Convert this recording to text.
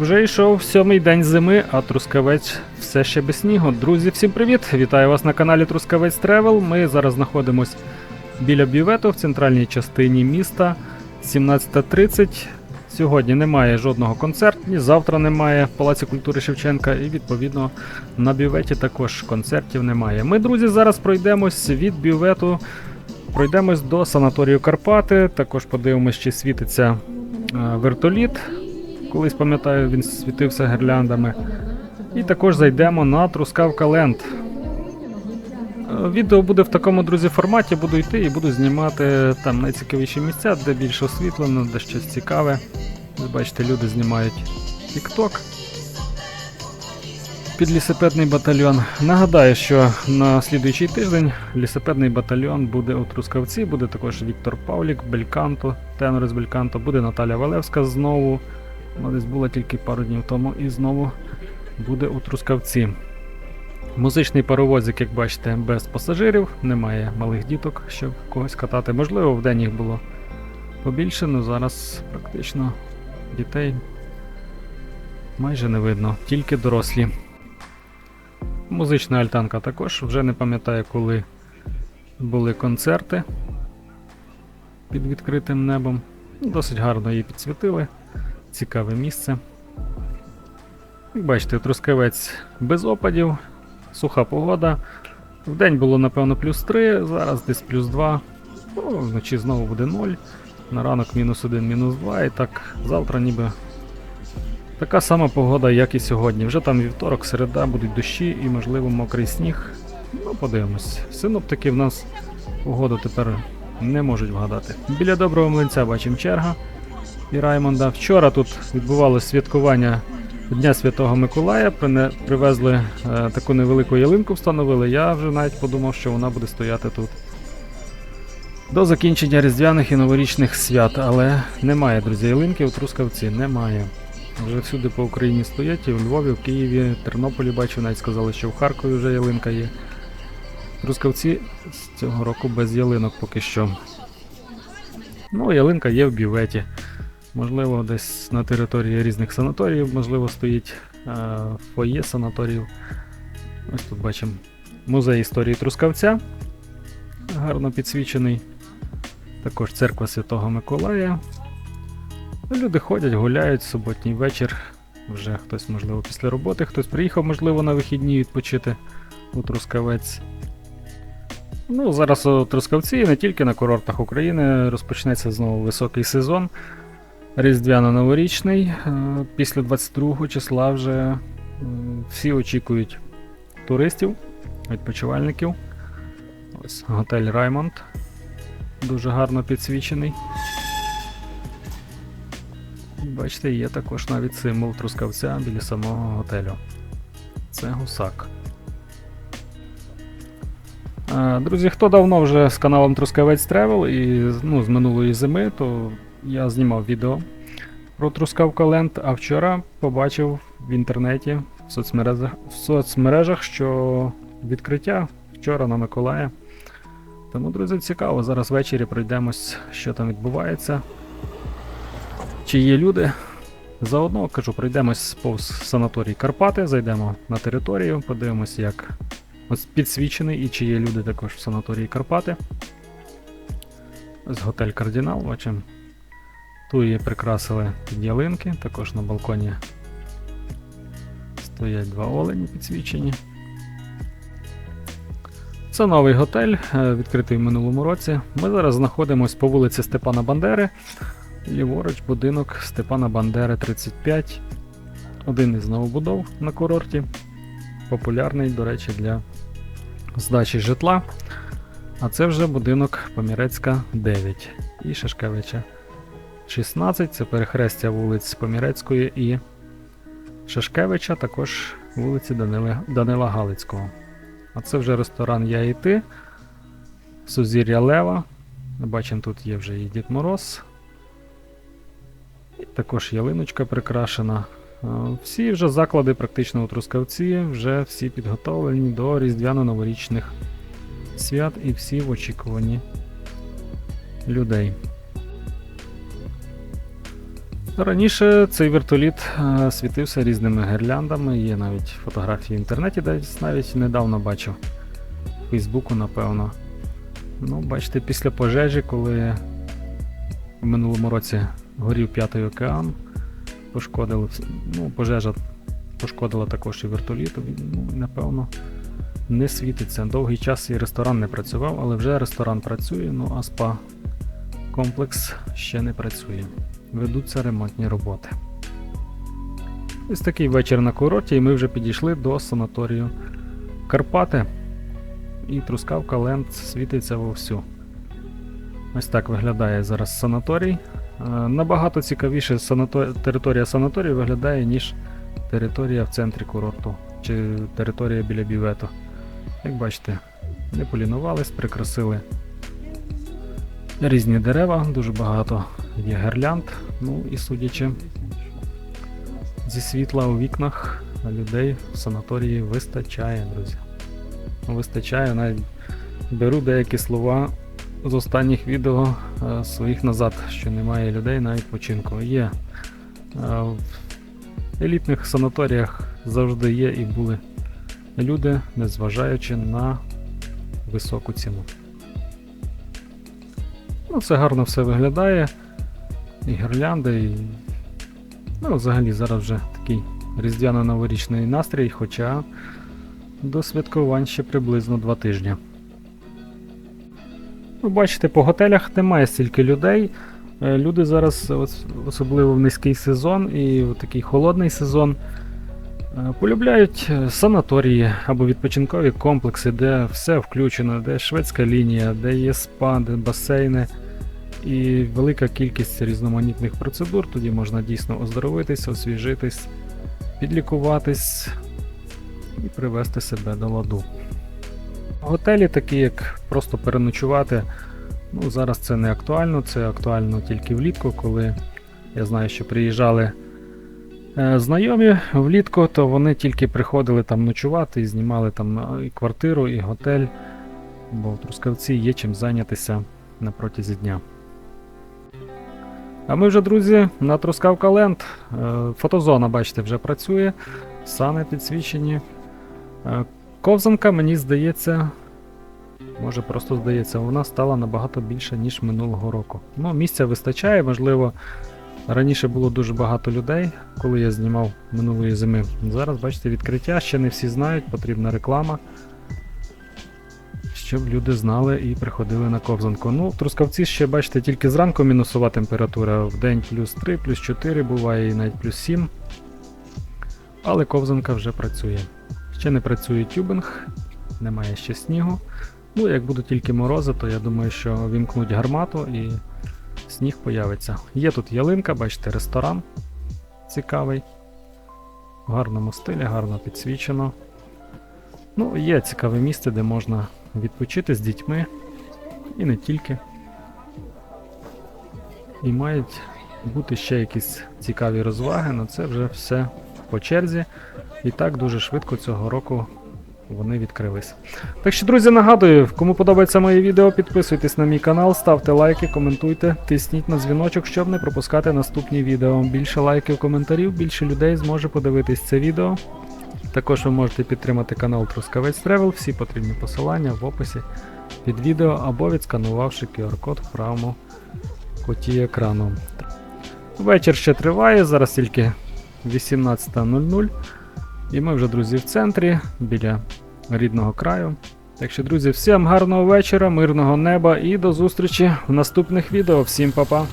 Вже йшов сьомий день зими, а Трускавець все ще без снігу. Друзі, всім привіт! Вітаю вас на каналі Трускавець Тревел. Ми зараз знаходимось біля бювету в центральній частині міста 17.30. Сьогодні немає жодного концерту, завтра немає в Палаці культури Шевченка, і відповідно на бюветі також концертів немає. Ми, друзі, зараз пройдемось від бювету, пройдемось до санаторію Карпати. Також подивимось, чи світиться е, вертоліт. Колись пам'ятаю, він світився гірляндами. І також зайдемо на Трускавка Ленд. Е, Відео буде в такому, друзі, форматі, буду йти і буду знімати там найцікавіші місця, де більше освітлено, де щось цікаве. Бачите, люди знімають TikTok. Під лісопедний батальйон. Нагадаю, що на слідуючий тиждень лісопедний батальйон буде у Трускавці, буде також Віктор Павлік, Бельканто, тенор з Бельканто, буде Наталя Валевська знову. Вона десь була тільки пару днів тому і знову буде у Трускавці. Музичний паровозик, як бачите, без пасажирів, немає малих діток, щоб когось катати. Можливо, в день їх було побільше, але зараз практично дітей майже не видно, тільки дорослі. Музична альтанка також, вже не пам'ятаю, коли були концерти під відкритим небом. Досить гарно її підсвітили. Цікаве місце. Як бачите, Трускавець без опадів, суха погода. Вдень було, напевно, плюс 3, зараз десь плюс 2. Ну, вночі знову буде 0. На ранок мінус 1, мінус 2. І так, завтра ніби така сама погода, як і сьогодні. Вже там вівторок, середа будуть дощі і, можливо, мокрий сніг. Ну, подивимось. Синоптики в нас погоду тепер не можуть вгадати. Біля доброго млинця бачимо черга і Раймонда. Вчора тут відбувалося святкування Дня Святого Миколая. Привезли е, таку невелику ялинку, встановили. Я вже навіть подумав, що вона буде стояти тут. До закінчення різдвяних і новорічних свят, але немає, друзі, ялинки у Трускавці, немає. Вже всюди по Україні стоять, і в Львові, в Києві, Тернополі бачу, навіть сказали, що в Харкові вже ялинка є. Трускавці з цього року без ялинок поки що. Ну, ялинка є в бюветі. Можливо, десь на території різних санаторіїв, можливо, стоїть е, фоє санаторіїв. Ось тут бачимо музей історії Трускавця. Гарно підсвічений. Також церква Святого Миколая. Ну, Люди ходять, гуляють суботній вечір. Вже хтось, можливо, після роботи, хтось приїхав, можливо, на вихідні відпочити у Трускавець. Ну, зараз у Трускавці не тільки на курортах України розпочнеться знову високий сезон. Різдвяно-новорічний. Е, Після 22 числа вже всі очікують туристів, відпочивальників. Ось готель Раймонд. Дуже гарно підсвічений. Бачите, є також навіть символ трускавця біля самого готелю. Це гусак. Е, Друзі, хто давно вже з каналом Трускавець Тревел і ну, з минулої зими, то я знімав відео про Трускавка Ленд, а вчора побачив в інтернеті в соцмережах, в соцмережах, що відкриття вчора на Миколая. Тому, друзі, цікаво. Зараз ввечері пройдемось, що там відбувається. Чи є люди? Заодно кажу, пройдемось повз санаторій Карпати, зайдемо на територію, подивимось, як ось підсвічений і чи є люди також в санаторії Карпати. Ось готель Кардинал, бачимо. Тут її прикрасили під ялинки, також на балконі стоять два олені підсвічені. Це новий готель, е, відкритий в минулому році. Ми зараз знаходимося по вулиці Степана Бандери. Ліворуч будинок Степана Бандери 35. Один із новобудов на курорті. Популярний, до речі, для здачі житла. А це вже будинок Помірецька 9 і Шашкевича 16. Це перехрестя вулиць Помірецької і Шашкевича, також вулиці Данили, Данила Галицького. А це вже ресторан Я і ти. Сузір'я Лева. Бачимо, тут є вже і Дід Мороз. І також ялиночка прикрашена. Е, Всі вже заклади практично у Трускавці, вже всі підготовлені до різдвяно-новорічних свят і всі в очікуванні людей. Раніше цей вертоліт е, світився різними гірляндами, є навіть фотографії в інтернеті, десь навіть недавно бачив. В Фейсбуку, напевно. Ну, бачите, після пожежі, коли в минулому році горів п'ятий океан, пошкодили, ну, пожежа пошкодила також і вертоліт, ну, напевно, не світиться. Довгий час і ресторан не працював, але вже ресторан працює, ну а спа комплекс ще не працює. Ведуться ремонтні роботи. Ось такий вечір на курорті, і ми вже підійшли до санаторію Карпати. І трускавка Ленд світиться вовсю. Ось так виглядає зараз санаторій. Е, Набагато цікавіше санато... територія санаторію виглядає, ніж територія в центрі курорту чи територія біля бювету. Як бачите, не полінувались, прикрасили різні дерева, дуже багато є гірлянд. Ну і судячи зі світла у вікнах, людей в санаторії вистачає, друзі. Вистачає, навіть беру деякі слова з останніх відео е, своїх назад, що немає людей на відпочинку. Є. Е, в елітних санаторіях завжди є і були люди, незважаючи на високу ціну. Ну, це гарно все виглядає. І гірлянди, і. Ну, взагалі зараз вже такий різдвяно-новорічний настрій, хоча до святкувань ще приблизно два тижні. Ви бачите, по готелях немає стільки людей. Е, Люди зараз, особливо в низький сезон і в такий холодний сезон, е, полюбляють е, санаторії або відпочинкові комплекси, де все включено, де шведська лінія, де є спа, де басейни і велика кількість різноманітних процедур. Тоді можна дійсно оздоровитись, освіжитись, підлікуватись і привести себе до ладу. Готелі, такі як просто переночувати, ну зараз це не актуально, це актуально тільки влітку, коли я знаю, що приїжджали е, знайомі влітку, то вони тільки приходили там ночувати і знімали там е, і квартиру, і готель, бо в Трускавці є чим зайнятися на протязі дня. А ми вже, друзі, на Трускавка Ленд. Е, Фотозона, бачите, вже працює. Сани підсвічені. Е, Ковзанка, мені здається, може просто здається, вона стала набагато більше, ніж минулого року. Ну, місця вистачає, можливо, раніше було дуже багато людей, коли я знімав минулої зими. Зараз, бачите, відкриття, ще не всі знають, потрібна реклама. Щоб люди знали і приходили на ковзанку. Ну, в Трускавці ще, бачите, тільки зранку мінусова температура, в день плюс 3, плюс 4, буває і навіть плюс 7. Але ковзанка вже працює. Ще не працює тюбинг, немає ще снігу. Ну, як будуть тільки морози, то я думаю, що вімкнуть гармату і сніг появиться. Є тут ялинка, бачите, ресторан цікавий. В гарному стилі, гарно підсвічено. Ну, є цікаве місце, де можна відпочити з дітьми і не тільки. І мають бути ще якісь цікаві розваги, але це вже все по черзі. І так дуже швидко цього року вони відкрились. Так що, друзі, нагадую, кому подобається моє відео, підписуйтесь на мій канал, ставте лайки, коментуйте, тисніть на дзвіночок, щоб не пропускати наступні відео. Більше лайків, коментарів, більше людей зможе подивитись це відео. Також ви можете підтримати канал Трускавець Тревел, всі потрібні посилання в описі під відео або відсканувавши QR-код в правому куті екрану. Вечір ще триває, зараз тільки 18.00. І ми вже, друзі, в центрі біля рідного краю. Так що, друзі, всім гарного вечора, мирного неба і до зустрічі в наступних відео. Всім па-па!